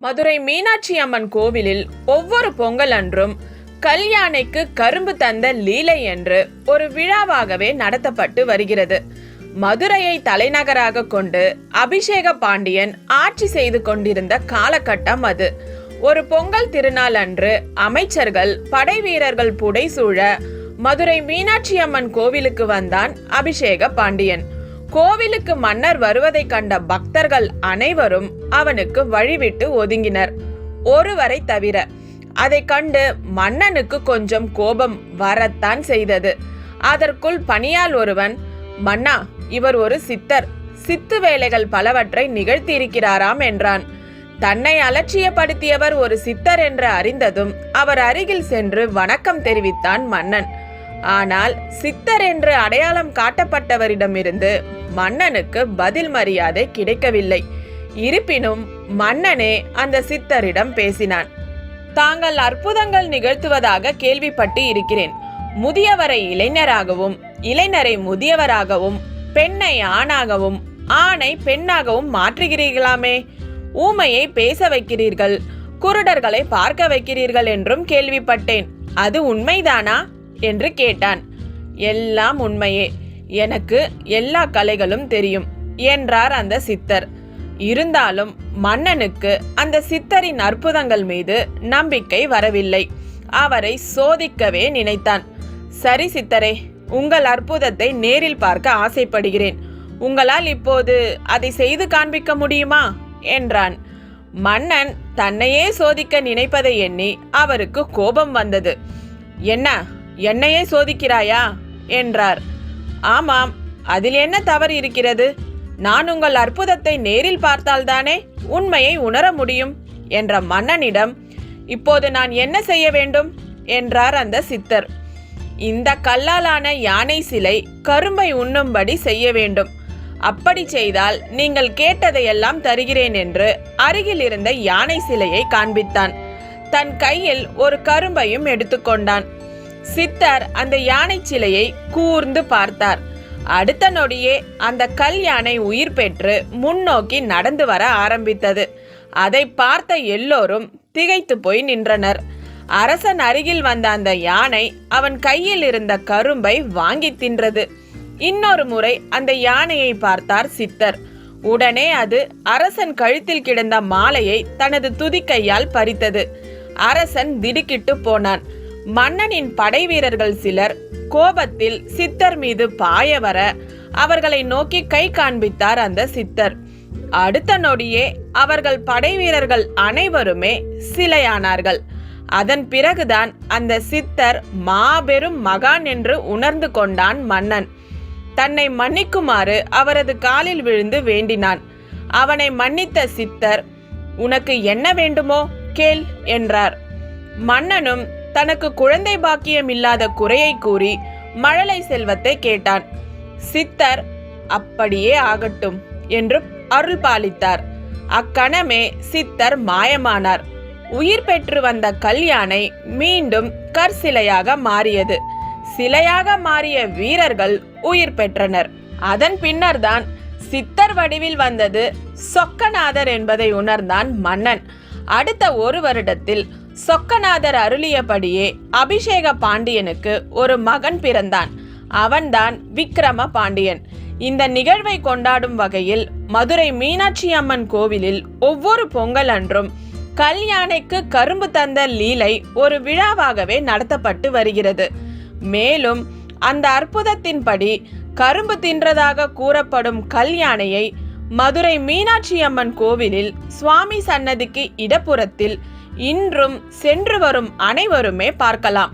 மதுரை மீனாட்சி அம்மன் கோவிலில் ஒவ்வொரு பொங்கல் அன்றும் கல்யாணைக்கு கரும்பு தந்த லீலை என்று ஒரு விழாவாகவே நடத்தப்பட்டு வருகிறது. மதுரையை தலைநகராக கொண்டு அபிஷேக பாண்டியன் ஆட்சி செய்து கொண்டிருந்த காலகட்டம் அது. ஒரு பொங்கல் திருநாள் அன்று அமைச்சர்கள் படை வீரர்கள் புடைசூழ மதுரை மீனாட்சி அம்மன் கோவிலுக்கு வந்தான் அபிஷேக பாண்டியன். கோவிலுக்கு மன்னர் வருவதைக் கண்ட பக்தர்கள் அனைவரும் அவனுக்கு வழிவிட்டு ஒதுங்கினர். ஒருவரை தவிர அதைக் கண்டு மன்னனுக்கு கொஞ்சம் கோபம் வரத்தான் செய்தது. அதற்குள் பணியால் ஒருவன் மன்னா இவர் ஒரு சித்தர். சித்து வேலைகள் பலவற்றை நிகழ்த்தியிருக்கிறாராம் என்றான். தன்னை அலட்சியப்படுத்தியவர் ஒரு சித்தர் என்று அறிந்ததும் அவர் அருகில் சென்று வணக்கம் தெரிவித்தான் மன்னன். ஆனால் சித்தர் என்று அடையாளம் காட்டப்பட்டவரிடமிருந்து மன்னனுக்கு பதில் மரியாதை கிடைக்கவில்லை. இருப்பினும் மன்னனே அந்த சித்தரிடம் பேசினான். தாங்கள் அற்புதங்கள் நிகழ்த்துவதாக கேள்விப்பட்டு இருக்கிறேன். முதியவரை இளைஞராகவும் இளைஞரை முதியவராகவும் பெண்ணை ஆணாகவும் ஆணை பெண்ணாகவும் மாற்றுகிறீர்களாமே? ஊமையை பேச வைக்கிறீர்கள் குருடர்களை பார்க்க வைக்கிறீர்கள் என்றும் கேள்விப்பட்டேன். அது உண்மைதானா? என்று கேட்டான். எல்லாம் உண்மையே. எனக்கு எல்லா கலைகளும் தெரியும் என்றார் அந்த சித்தர். இருந்தாலும் மன்னனுக்கு அந்த சித்தரின் அற்புதங்கள் மீது நம்பிக்கை வரவில்லை. அவரை சோதிக்கவே நினைத்தான். சரி சித்தரே உங்கள் அற்புதத்தை நேரில் பார்க்க ஆசைப்படுகிறேன். உங்களால் இப்போது அதை செய்து காண்பிக்க முடியுமா? என்றான். மன்னன் தன்னையே சோதிக்க நினைப்பதை எண்ணி அவருக்கு கோபம் வந்தது. என்ன? என்னையே சோதிக்கிறாயா? என்றார். ஆமாம் அதில் என்ன தவறு இருக்கிறது? நான் உங்கள் அற்புதத்தை நேரில் பார்த்தால்தானே உண்மையை உணர முடியும்? என்ற மன்னனிடம் இப்போது நான் என்ன செய்ய வேண்டும்? என்றார் அந்த சித்தர். இந்த கல்லாலான யானை சிலை கரும்பை உண்ணும்படி செய்ய வேண்டும். அப்படி செய்தால் நீங்கள் கேட்டதையெல்லாம் தருகிறேன் என்று அருகில் இருந்த யானை சிலையை காண்பித்தான். தன் கையில் ஒரு கரும்பையும் எடுத்துக்கொண்டான். சித்தர் அந்த யானை சிலையை கூர்ந்து பார்த்தார். அடுத்த நொடியே அந்த கல் யானை உயிர் பெற்று முன்னோக்கி நடந்து வர ஆரம்பித்தது. அதை பார்த்த எல்லோரும் திகைத்து போய் நின்றனர். அரசன் அருகில் வந்த அந்த யானை அவன் கையில் இருந்த கரும்பை வாங்கி தின்றது. இன்னொரு முறை அந்த யானையை பார்த்தார் சித்தர். உடனே அது அரசன் கழுத்தில் கிடந்த மாலையை தனது துதிக்கையால் பறித்தது. அரசன் திடுக்கிட்டு போனான். மன்னனின் படை வீரர்கள் சிலர் கோபத்தில் சித்தர் மீது பாய வர அவர்களை நோக்கி கை காண்பித்தார் அந்த சித்தர். அடுத்த நொடியே அவர்கள் படை வீரர்கள் அனைவருமே சிலையானார்கள். அதன் பிறகுதான் அந்த சித்தர் மாபெரும் மகான் என்று உணர்ந்து கொண்டான் மன்னன். தன்னை மன்னிக்குமாறு அவரது காலில் விழுந்து வேண்டினான். அவனை மன்னித்த சித்தர் உனக்கு என்ன வேண்டுமோ கேள் என்றார். மன்னனும் தனக்கு குழந்தை பாக்கியம் இல்லாத குறையை கூறி மழலை செல்வத்தை கேட்டான். சித்தர் அப்படியே ஆகட்டும் என்று அருள் பாலித்தார். அக்கணமே சித்தர் மாயமானார். உயிர் பெற்று வந்த கல்யாணை மீண்டும் கற்சிலையாக மாறியது. சிலையாக மாறிய வீரர்கள் உயிர் பெற்றனர். அதன் பின்னர்தான் சித்தர் வடிவில் வந்தது சொக்கநாதர் என்பதை உணர்ந்தான் மன்னன். அடுத்த ஒரு வருடத்தில் சொக்கநாதர் அருளியபடியே அபிஷேக பாண்டியனுக்கு ஒரு மகன் பிறந்தான். அவன்தான் விக்ரம பாண்டியன். இந்த நிகழ்வை கொண்டாடும் வகையில் மதுரை மீனாட்சி அம்மன் கோவிலில் ஒவ்வொரு பொங்கல் அன்றும் கல்யாணைக்கு கரும்பு தந்த லீலை ஒரு விழாவாகவே நடத்தப்பட்டு வருகிறது. மேலும் அந்த அற்புதத்தின்படி கரும்பு தின்றதாக கூறப்படும் கல்யாணையை மதுரை மீனாட்சி அம்மன் கோவிலில் சுவாமி சன்னதிக்கு இடப்புறத்தில் இன்றும் சென்று வரும் அனைவருமே பார்க்கலாம்.